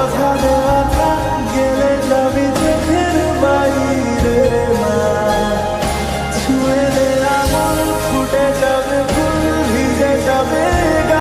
love how they